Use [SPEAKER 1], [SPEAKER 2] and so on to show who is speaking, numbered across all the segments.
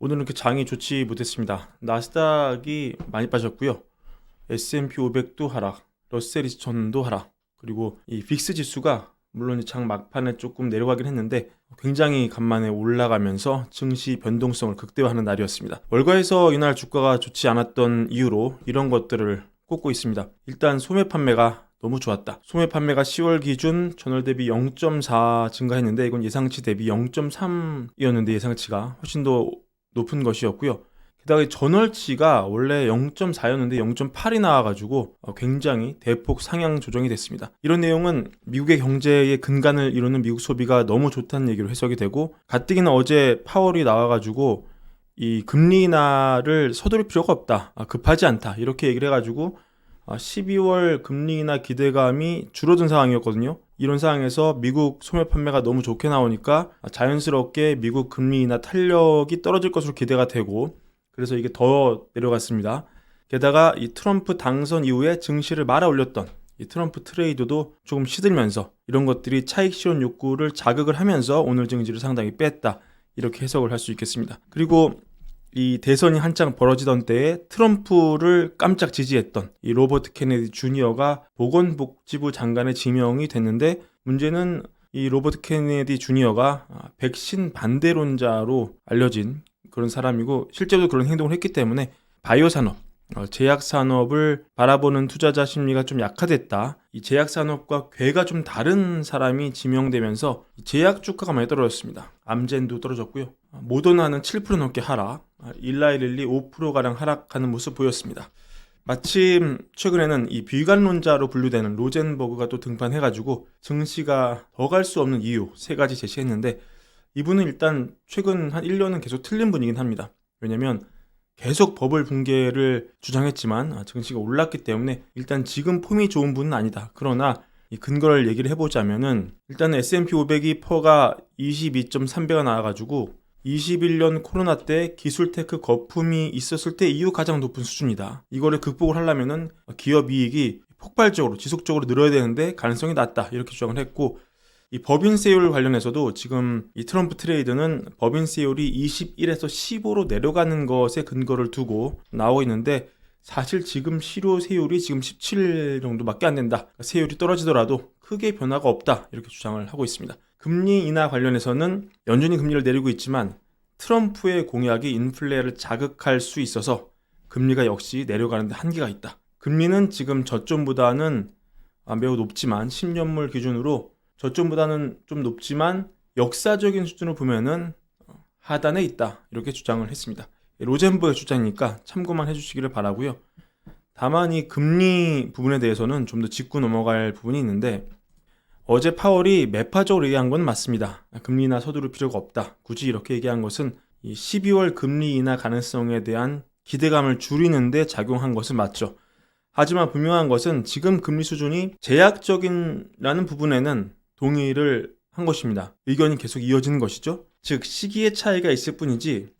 [SPEAKER 1] 오늘은 그 장이 좋지 못했습니다. 나스닥이 많이 빠졌고요. S&P 500도 하락, 러셀 2000도 하락, 그리고 이 빅스 지수가 물론 장 막판에 조금 내려가긴 했는데 굉장히 간만에 올라가면서 증시 변동성을 극대화하는 날이었습니다. 월가에서 이날 주가가 좋지 않았던 이유로 이런 것들을 꼽고 있습니다. 일단 소매 판매가 너무 좋았다. 소매 판매가 10월 기준 전월 대비 0.4 증가했는데 이건 예상치 대비 0.3이었는데 예상치가 훨씬 더 높은 것이었고요. 게다가 이 전월치가 원래 0.4였는데 0.8이 나와가지고 어, 굉장히 대폭 상향 조정이 됐습니다. 이런 내용은 미국의 경제의 근간을 이루는 미국 소비가 너무 좋다는 얘기로 해석이 되고 가뜩이나 어제 파월이 나와가지고 이 금리 인하를 서두를 필요가 없다. 아, 급하지 않다. 이렇게 얘기를 해가지고 아, 12월 금리 인하 기대감이 줄어든 상황이었거든요. 이런 상황에서 미국 소매 판매가 너무 좋게 나오니까 자연스럽게 미국 금리 인하 탄력이 떨어질 것으로 기대가 되고 그래서 이게 더 내려갔습니다. 게다가 이 트럼프 당선 이후에 증시를 말아 올렸던 이 트럼프 트레이드도 조금 시들면서 이런 것들이 차익 실현 욕구를 자극을 하면서 오늘 증시를 상당히 뺐다. 이렇게 해석을 할 수 있겠습니다. 그리고 이 대선이 한창 벌어지던 때에 트럼프를 깜짝 지지했던 이 로버트 케네디 주니어가 보건복지부 장관에 지명이 됐는데 문제는 이 로버트 케네디 주니어가 아, 백신 반대론자로 알려진 그런 사람이고 실제로 그런 행동을 했기 때문에 바이오 산업, 어, 제약 산업을 바라보는 투자자 심리가 좀 약화됐다. 이 제약 산업과 괴가 좀 다른 사람이 지명되면서 제약 주가가 많이 떨어졌습니다. 암젠도 떨어졌고요. 아, 모더나는 7% 넘게 하락, 아, 일라이릴리 5% 가량 하락하는 모습 보였습니다. 마침 최근에는 이 비관론자로 분류되는 로젠버그가 또 등판해가지고 증시가 더 갈 수 없는 이유 세 가지 제시했는데 이분은 일단 최근 한 1년은 계속 틀린 분이긴 합니다. 왜냐면 계속 버블 붕괴를 주장했지만 아, 증시가 올랐기 때문에 일단 지금 폼이 좋은 분은 아니다. 그러나 이 근거를 얘기를 해보자면은 일단 S&P 500이 퍼가 22.3배가 나와가지고 21년 코로나 때 기술테크 거품이 있었을 때 이후 가장 높은 수준이다. 이거를 극복을 하려면은 기업 이익이 폭발적으로 지속적으로 늘어야 되는데 가능성이 낮다. 이렇게 주장을 했고 이 법인 세율 관련해서도 지금 이 트럼프 트레이드는 법인 세율이 21에서 15로 내려가는 것에 근거를 두고 나오고 있는데 사실 지금 실효 세율이 지금 17 정도밖에 안 된다. 세율이 떨어지더라도 크게 변화가 없다. 이렇게 주장을 하고 있습니다. 금리 인하 관련해서는 연준이 금리를 내리고 있지만 트럼프의 공약이 인플레를 자극할 수 있어서 금리가 역시 내려가는데 한계가 있다. 금리는 지금 저점보다는 아, 매우 높지만 10년물 기준으로 저점보다는 좀 높지만 역사적인 수준을 보면은 하단에 있다. 이렇게 주장을 했습니다. 로젠버의 주장이니까 참고만 해주시기를 바라고요. 다만 이 금리 부분에 대해서는 좀 더 짚고 넘어갈 부분이 있는데 어제 파월이 매파적으로 얘기한 건 맞습니다. 금리 인하 서두를 필요가 없다. 굳이 이렇게 얘기한 것은 이 12월 금리 인하 가능성에 대한 기대감을 줄이는데 작용한 것은 맞죠. 하지만 분명한 것은 지금 금리 수준이 제약적인라는 부분에는 동의를 한 것입니다. 의견이 계속 이어지는 것이죠. 즉 시기의 차이가 있을 뿐이지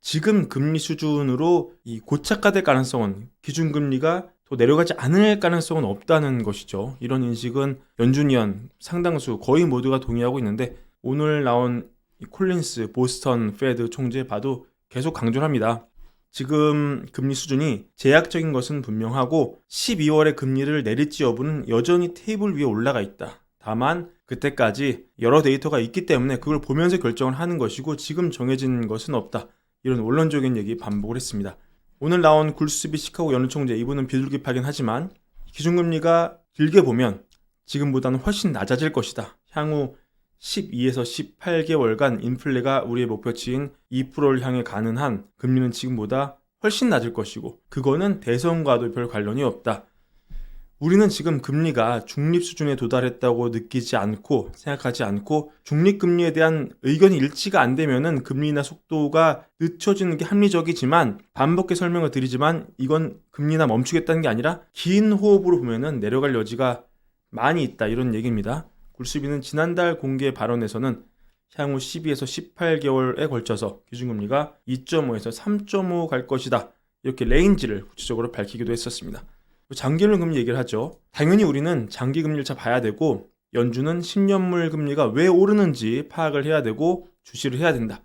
[SPEAKER 1] 지금 금리 수준으로 이 고착화될 가능성은 기준금리가 더 내려가지 않을 가능성은 없다는 것이죠. 이런 인식은 연준위원 상당수 거의 모두가 동의하고 있는데 오늘 나온 콜린스 보스턴 페드 총재 봐도 계속 강조를 합니다. 지금 금리 수준이 제약적인 것은 분명하고 12월에 금리를 내릴지 여부는 여전히 테이블 위에 올라가 있다. 다만 그때까지 여러 데이터가 있기 때문에 그걸 보면서 결정을 하는 것이고 지금 정해진 것은 없다. 이런 원론적인 얘기 반복을 했습니다. 오늘 나온 굴스비 시카고 연준총재 이분은 비둘기파긴 하지만 기준금리가 길게 보면 지금보다는 훨씬 낮아질 것이다. 향후 12에서 18개월간 인플레가 우리의 목표치인 2%를 향해 가는 한 금리는 지금보다 훨씬 낮을 것이고 그거는 대선과도 별 관련이 없다. 우리는 지금 금리가 중립 수준에 도달했다고 느끼지 않고 생각하지 않고 중립 금리에 대한 의견이 일치가 안 되면은 금리 인하 속도가 늦춰지는 게 합리적이지만 반복해 설명을 드리지만 이건 금리나 멈추겠다는 게 아니라 긴 호흡으로 보면은 내려갈 여지가 많이 있다 이런 얘기입니다. 굴수비는 지난달 공개 발언에서는 향후 12에서 18개월에 걸쳐서 기준금리가 2.5에서 3.5 갈 것이다. 이렇게 레인지를 구체적으로 밝히기도 했었습니다. 장기물 금리 얘기를 하죠. 당연히 우리는 장기 금리를 잘 봐야 되고 연준은 10년물 금리가 왜 오르는지 파악을 해야 되고 주시를 해야 된다.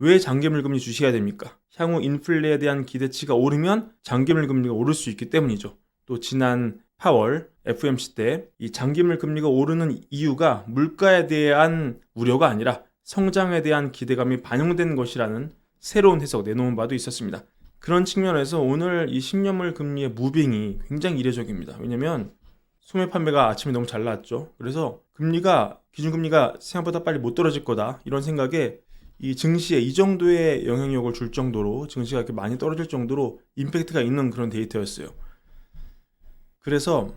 [SPEAKER 1] 왜 장기물 금리 주셔야 됩니까? 향후 인플레에 대한 기대치가 오르면 장기물 금리가 오를 수 있기 때문이죠. 또 지난 8월 FMC 때 이 장기물 금리가 오르는 이유가 물가에 대한 우려가 아니라 성장에 대한 기대감이 반영된 것이라는 새로운 해석 내놓은 바도 있었습니다. 그런 측면에서 오늘 이 10년물 금리의 무빙이 굉장히 이례적입니다. 왜냐면 소매 판매가 아침에 너무 잘 나왔죠. 그래서 금리가 기준금리가 생각보다 빨리 못 떨어질 거다 이런 생각에 이 증시에 이 정도의 영향력을 줄 정도로 증시가 이렇게 많이 떨어질 정도로 임팩트가 있는 그런 데이터였어요. 그래서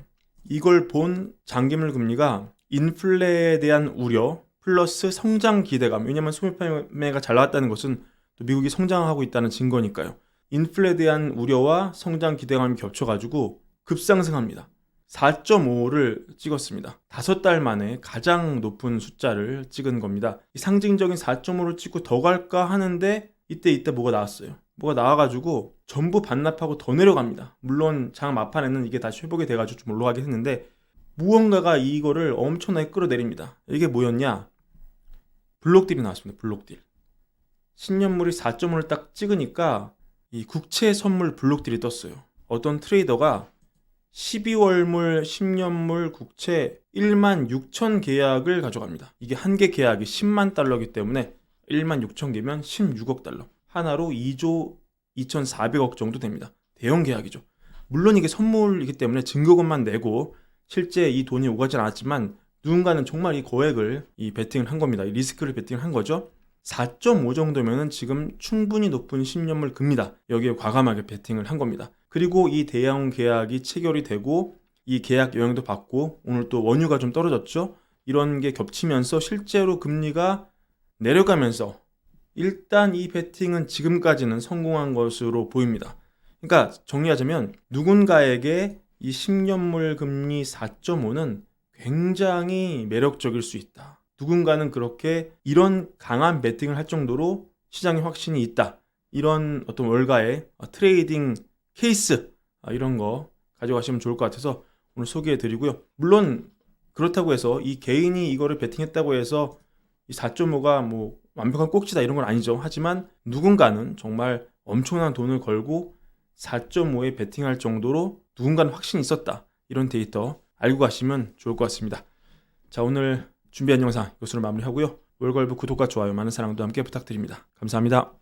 [SPEAKER 1] 이걸 본 장기물 금리가 인플레에 대한 우려 플러스 성장 기대감 왜냐하면 소매 판매가 잘 나왔다는 것은 또 미국이 성장하고 있다는 증거니까요. 인플레에 대한 우려와 성장 기대감이 겹쳐가지고 급상승합니다. 4.5를 찍었습니다. 다섯 달 만에 가장 높은 숫자를 찍은 겁니다. 이 상징적인 4.5를 찍고 더 갈까 하는데 이때 이때 뭐가 나왔어요. 뭐가 나와가지고 전부 반납하고 더 내려갑니다. 물론 장 막판에는 이게 다시 회복이 돼가지고 좀 올라가긴 했는데 무언가가 이거를 엄청나게 끌어내립니다. 이게 뭐였냐? 블록딜이 나왔습니다. 블록딜. 신년물이 4.5를 딱 찍으니까 이 국채 선물 블록딜이 떴어요. 어떤 트레이더가 12월물 10년물 국채 1만 6천 계약을 가져갑니다. 이게 한 개 계약이 10만 달러이기 때문에 1만 6천 개면 16억 달러. 하나로 2조 2,400억 정도 됩니다. 대형 계약이죠. 물론 이게 선물이기 때문에 증거금만 내고 실제 이 돈이 오가진 않았지만 누군가는 정말 이 거액을 이 베팅을 한 겁니다. 이 리스크를 베팅을 한 거죠. 4.5 정도면은 지금 충분히 높은 10년물 금리다. 여기에 과감하게 베팅을 한 겁니다. 그리고 이 대형 계약이 체결이 되고 이 계약 영향도 받고 오늘 또 원유가 좀 떨어졌죠. 이런 게 겹치면서 실제로 금리가 내려가면서 일단 이 베팅은 지금까지는 성공한 것으로 보입니다. 그러니까 정리하자면 누군가에게 이 10년물 금리 4.5는 굉장히 매력적일 수 있다. 누군가는 그렇게 이런 강한 베팅을 할 정도로 시장에 확신이 있다. 이런 어떤 월가의 트레이딩 케이스 아, 이런 거 가져가시면 좋을 것 같아서 오늘 소개해 드리고요. 물론 그렇다고 해서 이 개인이 이거를 베팅했다고 해서 이 4.5가 뭐 완벽한 꼭지다 이런 건 아니죠. 하지만 누군가는 정말 엄청난 돈을 걸고 4.5에 베팅할 정도로 누군가는 확신이 있었다. 이런 데이터 알고 가시면 좋을 것 같습니다. 자, 오늘 준비한 영상 이것으로 마무리하고요. 월걸부 구독과 좋아요 많은 사랑도 함께 부탁드립니다. 감사합니다.